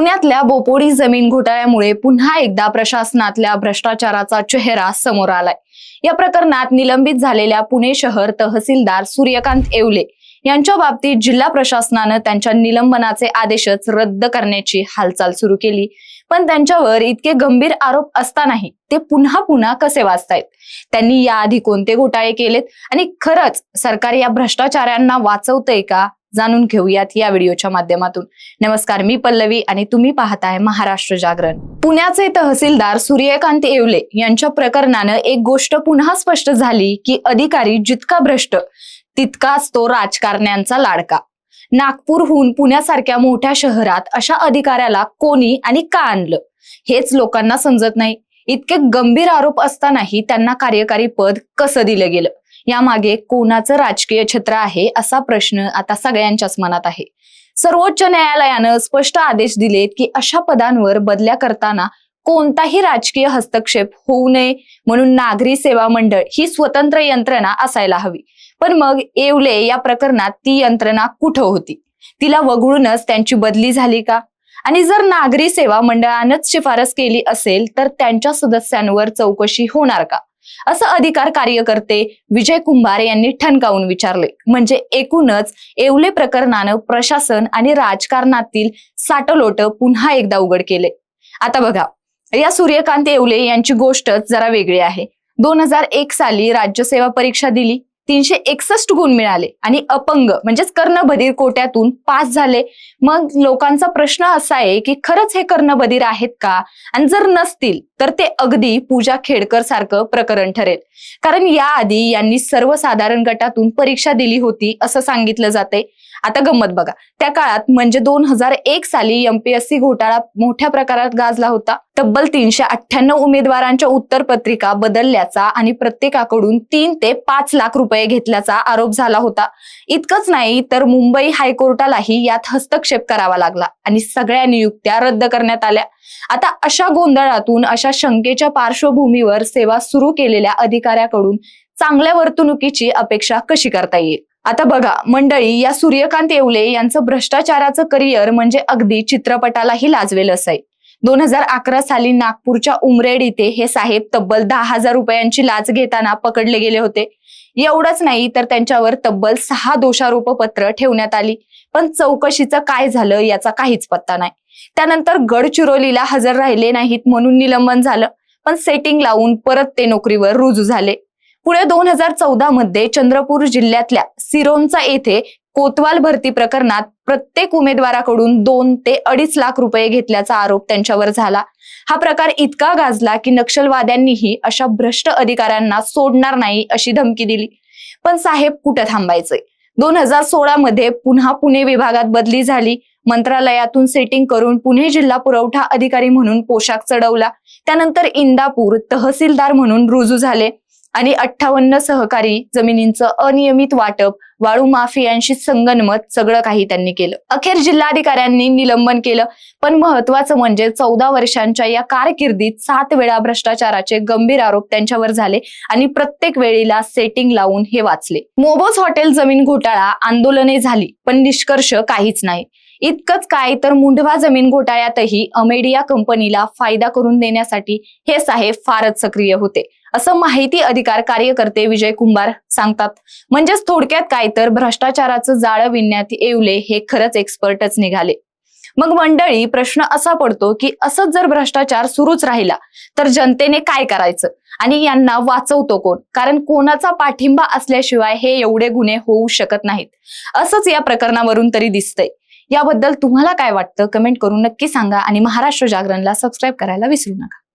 पुण्यातल्या बोपोडी जमीन घोटाळ्यामुळे पुन्हा एकदा प्रशासनातल्या भ्रष्टाचाराचा चेहरा समोर आलाय. या प्रकरणात निलंबित झालेल्या पुणे शहर तहसीलदार सूर्यकांत येवले यांच्या बाबतीत जिल्हा प्रशासनानं त्यांच्या निलंबनाचे आदेशच रद्द करण्याची हालचाल सुरू केली. पण त्यांच्यावर इतके गंभीर आरोप असतानाही ते पुन्हा पुन्हा कसे वाचतायत? त्यांनी याआधी कोणते घोटाळे केलेत? आणि खरंच सरकार या भ्रष्टाचाऱ्यांना वाचवतंय का? जाणून घेऊयात या व्हिडिओच्या माध्यमातून. नमस्कार मी पल्लवी आणि तुम्ही पाहताय महाराष्ट्र जागरण. पुण्याचे तहसीलदार सूर्यकांत येवले यांच्या प्रकरणानं एक गोष्ट पुन्हा स्पष्ट झाली की अधिकारी जितका भ्रष्ट तितकाच तो राजकारण्यांचा लाडका. नागपूरहून पुण्यासारख्या मोठ्या शहरात अशा अधिकाऱ्याला कोणी आणि का आणलं? हेच लोकांना समजत नाही. इतके गंभीर आरोप असतानाही त्यांना कार्यकारी पद कसं दिलं गेलं? यामागे कोणाचं राजकीय छत्र आहे असा प्रश्न आता सगळ्यांच्याच मनात आहे. सर्वोच्च न्यायालयानं स्पष्ट आदेश दिलेत की अशा पदांवर बदल्या करताना कोणताही राजकीय हस्तक्षेप होऊ नये म्हणून नागरी सेवा मंडळ ही स्वतंत्र यंत्रणा असायला हवी. पण मग येवले या प्रकरणात ती यंत्रणा कुठं होती? तिला वगळूनच त्यांची बदली झाली का? आणि जर नागरी सेवा मंडळानंच शिफारस केली असेल तर त्यांच्या सदस्यांवर चौकशी होणार का? असं अधिकार कार्यकर्ते विजय कुंभार यांनी ठणकावून विचारले. म्हणजे एकूणच येवले प्रकरणानं प्रशासन आणि राजकारणातील साटलोट पुन्हा एकदा उघड केले. आता बघा या सूर्यकांत येवले यांची गोष्टच जरा वेगळी आहे. दोन हजार एक साली राज्यसेवा परीक्षा दिली. तीनशे एकसष्ट गुण मिळाले आणि अपंग म्हणजेच कर्णबधीर कोट्यातून पास झाले. मग लोकांचा प्रश्न असा आहे की खरंच हे कर्णबधीर आहेत का? आणि जर नसतील तर ते अगदी पूजा खेडकर सारखं प्रकरण ठरेल. कारण याआधी यांनी सर्वसाधारण गटातून परीक्षा दिली होती असं सांगितलं जाते आता गंमत बघा. त्या काळात म्हणजे दोन हजार एक साली एमपीएससी घोटाळा मोठ्या प्रकारात गाजला होता. तब्बल तीनशे अठ्ठ्याण्णव उमेदवारांच्या उत्तरपत्रिका बदलल्याचा आणि प्रत्येकाकडून तीन ते पाच लाख रुपये घेतल्याचा आरोप झाला होता. इतकंच नाही तर मुंबई हायकोर्टालाही यात हस्तक्षेप करावा लागला आणि सगळ्या नियुक्त्या रद्द करण्यात आल्या. आता अशा गोंधळातून अशा शंकेच्या पार्श्वभूमीवर सेवा सुरू केलेल्या अधिकाऱ्याकडून चांगल्या वर्तणुकीची अपेक्षा कशी करता येईल? आता बघा मंडळी या सूर्यकांत येवले यांचं भ्रष्टाचाराचं करिअर म्हणजे अगदी चित्रपटालाही लाजवेल आहे दोन हजार अकरा साली नागपूरच्या उमरेड इथे हे साहेब तब्बल दहा हजार रुपयांची लाच घेताना पकडले गेले होते. एवढंच नाही तर त्यांच्यावर तब्बल सहा दोषारोपपत्र ठेवण्यात आली. पण चौकशीचं काय झालं याचा काहीच पत्ता नाही. त्यानंतर गडचिरोलीला हजर राहिले नाहीत म्हणून निलंबन झालं. पण सेटिंग लावून परत ते नोकरीवर रुजू झाले. पुढे दोन हजार चौदा मध्ये चंद्रपूर जिल्ह्यातल्या सिरोंचा येथे कोतवाल भरती प्रकरणात प्रत्येक उमेदवाराकडून दोन ते अडीच लाख रुपये घेतल्याचा आरोप त्यांच्यावर झाला. हा प्रकार इतका गाजला की नक्षलवाद्यांनीही अशा भ्रष्ट अधिकाऱ्यांना सोडणार नाही अशी धमकी दिली. पण साहेब कुठं थांबायचंय दोन हजार सोळा मध्ये पुन्हा पुणे विभागात बदली झाली. मंत्रालयातून सेटिंग करून पुणे जिल्हा पुरवठा अधिकारी म्हणून पोशाख चढवला. त्यानंतर इंदापूर तहसीलदार म्हणून रुजू झाले. आणि अठ्ठावन्न सहकारी जमिनींचं अनियमित वाटप वाळू माफियांशी संगनमत सगळं काही त्यांनी केलं. अखेर जिल्हाधिकाऱ्यांनी निलंबन केलं. पण महत्वाचं म्हणजे चौदा वर्षांच्या या कारकिर्दीत सात वेळा भ्रष्टाचाराचे गंभीर आरोप त्यांच्यावर झाले आणि प्रत्येक वेळीला सेटिंग लावून हे वाचले. मोबोज हॉटेल जमीन घोटाळा आंदोलने झाली पण निष्कर्ष काहीच नाही. इतकंच काय तर मुंढवा जमीन घोटाळ्यातही अमेडिया कंपनीला फायदा करून देण्यासाठी हे साहेब फारच सक्रिय होते. असं माहिती अधिकार कार्यकर्ते विजय कुंभार सांगतात. म्हणजेच थोडक्यात काय तर भ्रष्टाचाराचं जाळं विणण्यात येवले हे खरंच एक्सपर्टच निघाले. मग मंडळी प्रश्न असा पडतो की असंच जर भ्रष्टाचार सुरूच राहिला तर जनतेने काय करायचं? आणि यांना वाचवतो कोण? कारण कोणाचा पाठिंबा असल्याशिवाय हे एवढे गुन्हे होऊ शकत नाहीत. असंच या प्रकरणावरून तरी दिसतंय. याबद्दल तुम्हाला काय वाटतं? कमेंट करून नक्की सांगा आणि महाराष्ट्र जागरणला सबस्क्राईब करायला विसरू नका.